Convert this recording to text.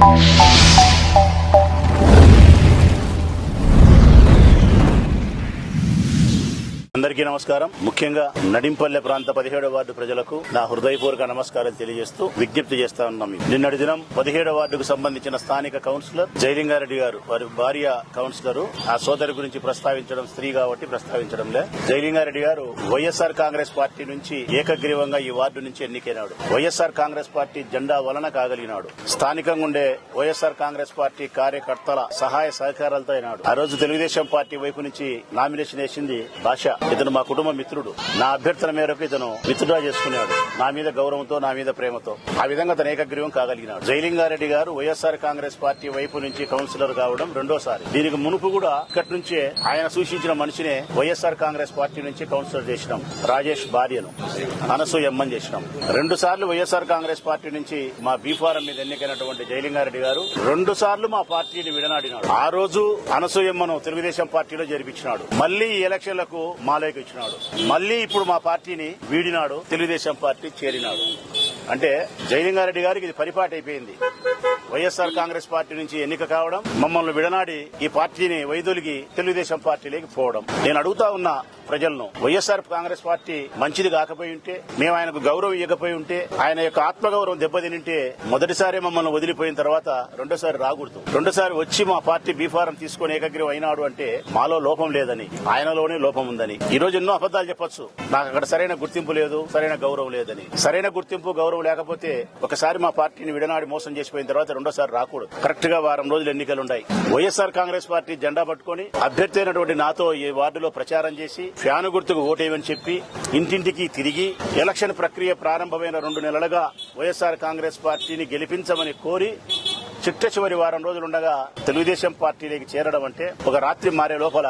Thank you. అందరికీ నమస్కారం. ముఖ్యంగా నడింపల్లె ప్రాంత పదిహేడో వార్డు ప్రజలకు నా హృదయపూర్వక నమస్కారం తెలియజేస్తూ విజ్ఞప్తి చేస్తా ఉన్నాం. నిన్నటి దినం పదిహేడో వార్డుకు సంబంధించిన స్థానిక కౌన్సిలర్ జయలింగారెడ్డి గారు వారి భార్య కౌన్సిలర్ ఆ సోదరి గురించి ప్రస్తావించడం స్త్రీ కాబట్టి ప్రస్తావించడంలే జయలింగారెడ్డి గారు వైఎస్ఆర్ కాంగ్రెస్ పార్టీ నుంచి ఏకగ్రీవంగా ఈ వార్డు నుంచి ఎన్నికైనాడు. వైఎస్ఆర్ కాంగ్రెస్ పార్టీ జెండా వలన కాగలిగినాడు. స్థానికంగా ఉండే వైఎస్ఆర్ కాంగ్రెస్ పార్టీ కార్యకర్తల సహాయ సహకారాలతో అయినాడు. ఆ రోజు తెలుగుదేశం పార్టీ వైపు నుంచి నామినేషన్ వేసింది భాష. ఇతను మా కుటుంబ మిత్రుడు. నా అభ్యర్థన మేరకు ఇతను విత్డ్రా చేసుకున్నాడు. నా మీద గౌరవంతో నా మీద ప్రేమతో. ఆ విధంగా తన ఏకగ్రీవం కాగలిగినాడు. జైలింగారెడ్డి గారు వైఎస్ఆర్ కాంగ్రెస్ పార్టీ వైపు నుంచి కౌన్సిలర్ కావడం రెండోసారి. దీనికి మునుపు కూడా ఇక్కడి నుంచే ఆయన సూచించిన మనిషినే వైఎస్ఆర్ కాంగ్రెస్ పార్టీ నుంచి కౌన్సిలర్ చేసినాం. రాజేష్ భార్యను. అనసూయమ్మని చేసినాం. రెండు సార్లు వైఎస్ఆర్ కాంగ్రెస్ పార్టీ నుంచి మా బీఫారం మీద ఎన్నికైనటువంటి జయలింగారెడ్డి గారు రెండు సార్లు మా పార్టీని విడనాడినాడు. ఆ రోజు అనసూయమ్మను తెలుగుదేశం పార్టీలో జరిపించినాడు మళ్ళీ ఈ ఎలక్షన్లకు మాలోకి ఇచ్చినాడు. మళ్ళీ ఇప్పుడు మా పార్టీని వీడినాడు తెలుగుదేశం పార్టీ చేరినాడు. అంటే జయలింగారెడ్డి గారికి ఇది పరిపాటి అయిపోయింది. వైఎస్ఆర్ కాంగ్రెస్ పార్టీ నుంచి ఎన్నిక కావడం మమ్మల్ని విడనాడి ఈ పార్టీని వైదొలిగి తెలుగుదేశం పార్టీలోకి పోవడం. నేను అడుగుతా ఉన్న ప్రజలను. వైఎస్ఆర్ కాంగ్రెస్ పార్టీ మంచిది కాకపోయి ఉంటే మేము ఆయనకు గౌరవం ఇవ్వకపోయి ఉంటే ఆయన యొక్క ఆత్మగౌరవం దెబ్బతినింటే మొదటిసారి మమ్మల్ని వదిలిపోయిన తర్వాత రెండోసారి రాకూడదు. రెండోసారి వచ్చి మా పార్టీ బీఫారం తీసుకొని ఏకగ్రీవం అయినాడు అంటే మాలో లోపం లేదని ఆయనలోనే లోపం ఉందని. ఈ రోజు ఎన్నో అబద్దాలు చెప్పొచ్చు. నాకు అక్కడ సరైన గుర్తింపు లేదు సరైన గౌరవం లేదని. సరైన గుర్తింపు గౌరవం లేకపోతే ఒకసారి మా పార్టీని విడనాడి మోసం చేసిపోయిన తర్వాత రెండోసారి రాకూడదు. కరెక్ట్గా వారం రోజులు ఎన్నికలు ఉన్నాయి. వైఎస్ఆర్ కాంగ్రెస్ పార్టీ జెండా పట్టుకొని అభ్యర్థి అయినటువంటి నాతో ఈ వార్డులో ప్రచారం చేసి ఫ్యాను గుర్తుకు ఓటేయమని చెప్పి ఇంటింటికి తిరిగి ఎలక్షన్ ప్రక్రియ ప్రారంభమైన రెండు నెలలుగా వైఎస్ఆర్ కాంగ్రెస్ పార్టీని గెలిపించమని కోరి చిట్ట చివరి వారం రోజులుండగా తెలుగుదేశం పార్టీలోకి చేరడం అంటే ఒక రాత్రి మారే లోపల